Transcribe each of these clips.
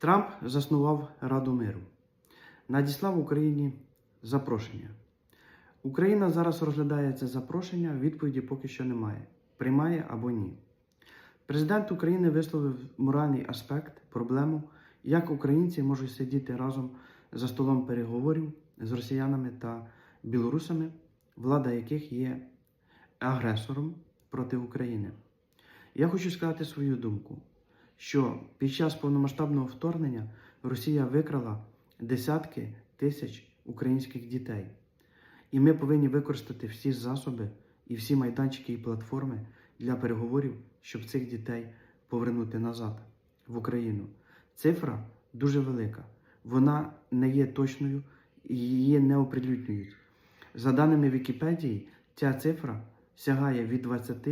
Трамп заснував Раду миру, надіслав Україні запрошення. Україна зараз розглядає це запрошення, відповіді поки що немає. Приймає або ні. Президент України висловив моральний аспект, проблему, як українці можуть сидіти разом за столом переговорів з росіянами та білорусами, влада яких є агресором проти України. Я хочу сказати свою думку, що під час повномасштабного вторгнення Росія викрала десятки тисяч українських дітей. І ми повинні використати всі засоби і всі майданчики і платформи для переговорів, щоб цих дітей повернути назад в Україну. Цифра дуже велика. Вона не є точною і її не оприлюднюють. За даними Вікіпедії, ця цифра сягає від 20,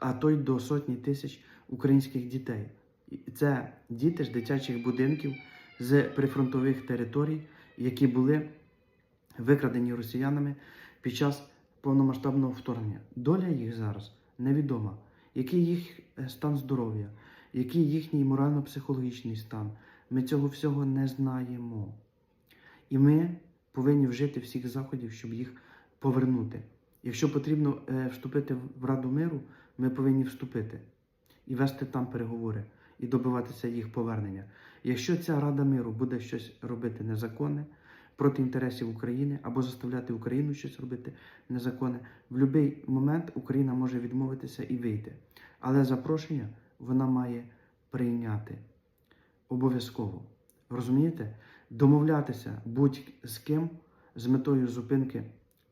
а то й до сотні тисяч українських дітей. Це діти з дитячих будинків з прифронтових територій, які були викрадені росіянами під час повномасштабного вторгнення. Доля їх зараз невідома, який їх е, стан здоров'я, який їхній морально-психологічний стан. Ми цього всього не знаємо. І ми повинні вжити всіх заходів, щоб їх повернути. Якщо потрібно е, вступити в Раду миру, ми повинні вступити і вести там переговори, і добиватися їх повернення. Якщо ця Рада миру буде щось робити незаконне проти інтересів України або заставляти Україну щось робити незаконне, в будь-який момент Україна може відмовитися і вийти. Але запрошення вона має прийняти обов'язково. Розумієте? Домовлятися будь-з ким з метою зупинки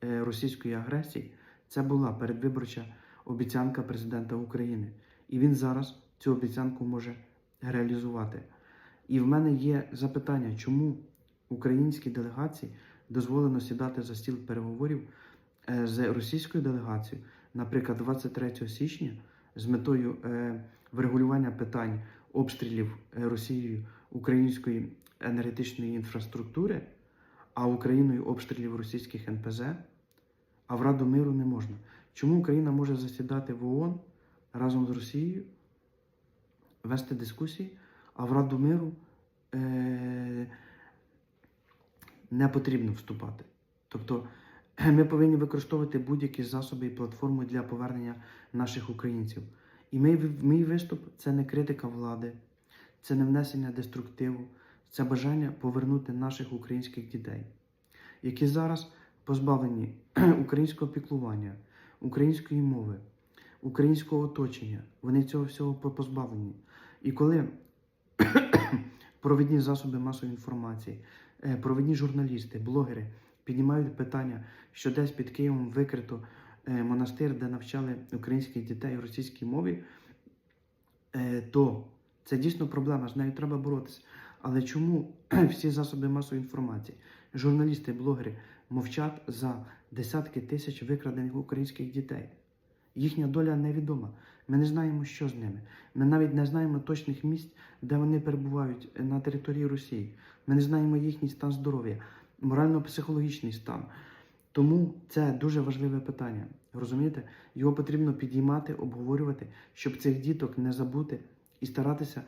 е, російської агресії це була передвиборча обіцянка президента України. І він зараз цю обіцянку може реалізувати. І в мене є запитання, чому українській делегації дозволено сідати за стіл переговорів е, з російською делегацією, наприклад, 23 січня, з метою е, врегулювання питань обстрілів е, Росією української енергетичної інфраструктури, а Україною обстрілів російських НПЗ, а в Раду миру не можна. Чому Україна може засідати в ООН разом з Росією, вести дискусії, а в Раду миру е- не потрібно вступати? Тобто ми повинні використовувати будь-які засоби і платформи для повернення наших українців. І мій, мій виступ це не критика влади, це не внесення деструктиву, це бажання повернути наших українських дітей, які зараз позбавлені українського піклування, української мови, українського оточення. Вони цього всього позбавлені. І коли провідні засоби масової інформації, е, провідні журналісти, блогери піднімають питання, що десь під Києвом викрито е, монастир, де навчали українських дітей російській мові, е, то це дійсно проблема, з нею треба боротися. Але чому всі засоби масової інформації, журналісти, блогери мовчать за десятки тисяч викрадених українських дітей? Їхня доля невідома. Ми не знаємо, що з ними. Ми навіть не знаємо точних місць, де вони перебувають на території Росії. Ми не знаємо їхній стан здоров'я, морально-психологічний стан. Тому це дуже важливе питання. Розумієте? Його потрібно підіймати, обговорювати, щоб цих діток не забути і старатися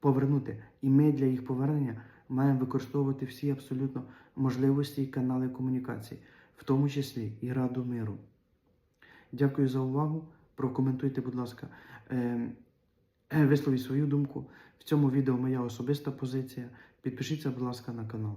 повернути. І ми для їх повернення маємо використовувати всі абсолютно можливості і канали комунікації, в тому числі і Раду миру. Дякую за увагу. Прокоментуйте, будь ласка, е, висловіть свою думку. В цьому відео моя особиста позиція. Підпишіться, будь ласка, на канал.